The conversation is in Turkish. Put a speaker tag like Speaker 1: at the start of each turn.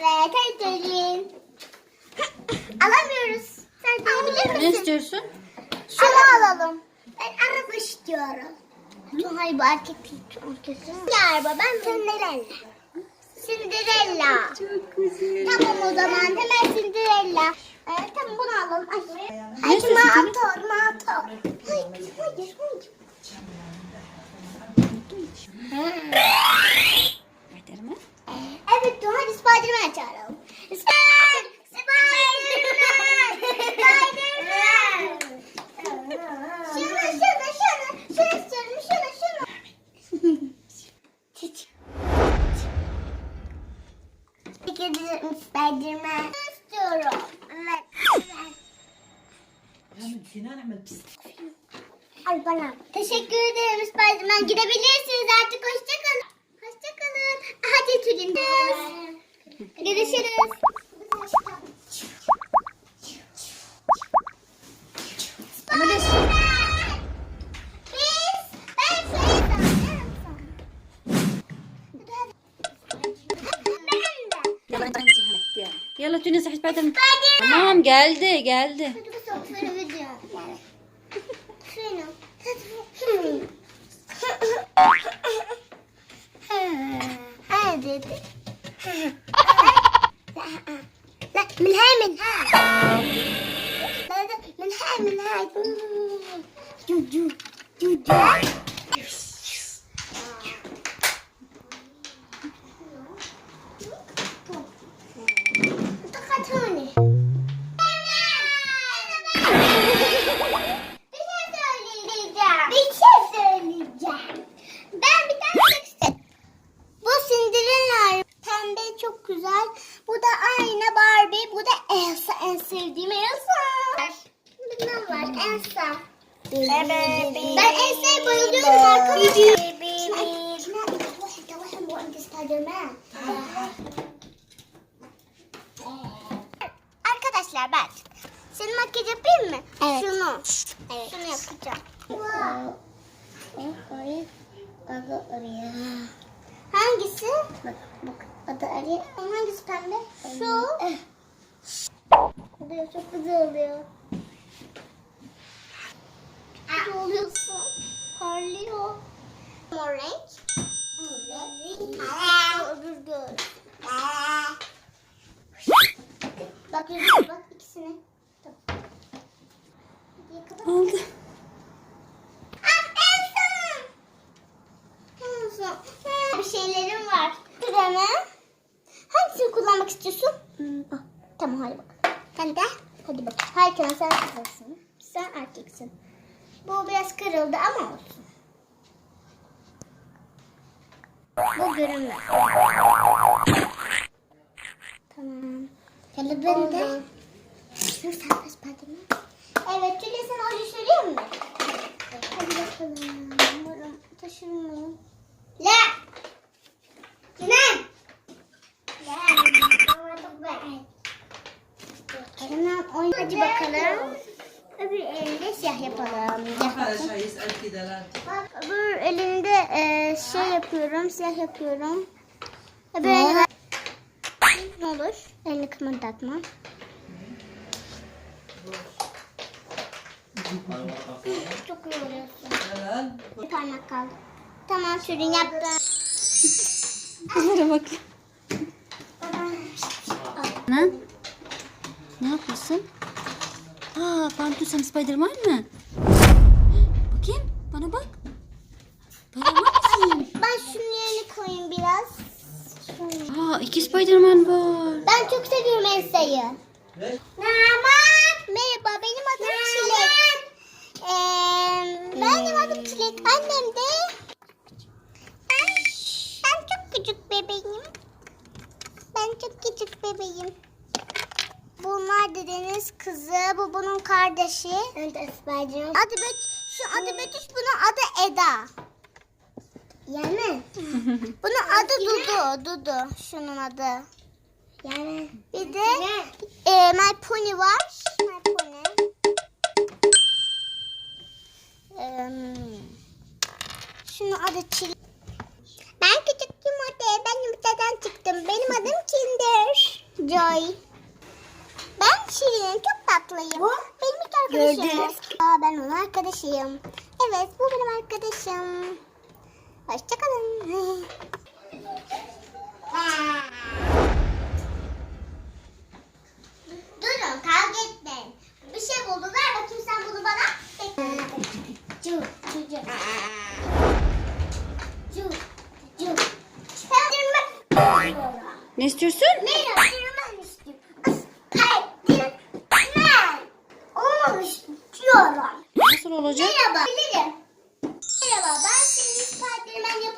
Speaker 1: Evet hadi. Alamıyoruz. Sen alabilir
Speaker 2: Ne
Speaker 1: misin?
Speaker 2: istiyorsun?
Speaker 1: Şunu alalım. Ben araba istiyorum. Hayır bu erkek Ya araba ben Cinderella. Cinderella.
Speaker 2: Çok güzel.
Speaker 1: Tamam o zaman hemen Cinderella. Evet tamam bunu alalım. Ay.
Speaker 2: Ne
Speaker 1: Ay
Speaker 2: istiyorsun
Speaker 1: motor motor. Hayır hayır hayır.
Speaker 2: Spiderman.
Speaker 1: Evet dur hadi Spiderman çağıralım. Spider! Spiderman! Spiderman! Şunu şunu şunu. Şunu istiyorum şunu şunu. Peki ederim Spiderman. İstiyorum. Evet. Al. Teşekkür ederim Spiderman. Gidebilirsiniz artık. Hoşçakalın Hadi Tülin. Görüşürüz.
Speaker 2: Amadeus.
Speaker 1: Biz, ben Feyza. Ben de.
Speaker 2: يلا تونس سبايدر مان
Speaker 1: Spiderman.
Speaker 2: تمام geldi geldi.
Speaker 1: Hadi bu sokakları video. Şunu. Ha dedi. لا من هاي من هاي لا لا من هاي من هاي جو جو جو جو En sevdiğim Elsa. Bundan var Elsa. Evet. Ben Elsa'ya bayılıyorum arkadaşlar. Arkadaşlar ben senin makyaj yapayım mı?
Speaker 3: Evet.
Speaker 1: Şunu.
Speaker 3: Evet.
Speaker 1: Şunu yapacağım.
Speaker 3: Oraya, oraya, oraya.
Speaker 1: Hangisi?
Speaker 3: Bak, bak. O da araya.
Speaker 1: Hangisi pembe? Şu. Oluyor çok güzel oluyor. Ne oluyorsun? Parlıyor. Mor renk. Öbür göz. Bak yüzüne bak ikisine.
Speaker 2: Aldı.
Speaker 1: Ah. Ha, Bir şeylerim var. Kremi. Hangisini kullanmak istiyorsun?
Speaker 3: Hmm,
Speaker 1: Ah, tamam hadi bak. Sen de. Hadi bak. Herkese sen kızsın. Sen erkeksin. Bu biraz kırıldı ama olsun. Bu görünmez. Tamam.
Speaker 3: Kalıbın da.
Speaker 1: Oldu. Dur sen kaç Spiderman. Evet Tülay sen oje süreyim mi? Hadi bakalım. Umarım taşırmayayım. La! Tülay! La! Anladım ben. Hemen oyun. Hadi bakalım. Öbür elinde siyah yapalım. Öbür elinde e, şey yapıyorum, siyah yapıyorum. Öbür elinde... Ne olur? Elini kımıldatma. Çok
Speaker 4: yoruyorsun.
Speaker 1: Bir parmak kaldı. Tamam sürün yaptım.
Speaker 2: Bunlara bak. Ne? Ne yapıyorsun? Aa, Pantu sen Spiderman mı? Bakayım, bana bak. Spiderman mısın?
Speaker 1: Ben şunun yerini koyayım biraz. Şöyle.
Speaker 2: Aa, iki Spiderman var.
Speaker 1: Ben çok seviyorum Elsa'yı. Naman. Merhaba benim adım Çilek. Ee, benim adım Çilek. Annem de. Ben, ben çok küçük bebeğim. Ben çok küçük bebeğim. Bunlar dedenin kızı. Bu bunun kardeşi.
Speaker 3: De Spiderman.
Speaker 1: Adı Bet şu adı Betüş bunun adı Eda.
Speaker 3: Yani.
Speaker 1: Bunun adı Dudu. Dudu şunun adı.
Speaker 3: Yani.
Speaker 1: Bir de e, My Pony var. My Pony. Em, şunun adı Çil. Ben küçük yumurta. Ben yumurtadan çıktım. Benim adım Kinder. Bay. Şirin çok tatlıyım. Benim ilk arkadaşım.
Speaker 3: Gördünüz.
Speaker 1: Aa, ben onun arkadaşıyım. Evet bu benim arkadaşım. Hoşçakalın. Durun kavga etmeyin. Bir şey buldu. Ver bakayım sen bunu bana. Cu, cu, cu. Cu, cu. Spiderman.
Speaker 2: Ne istiyorsun? olacak?
Speaker 1: Merhaba. Bilirim. Merhaba ben şimdi Spiderman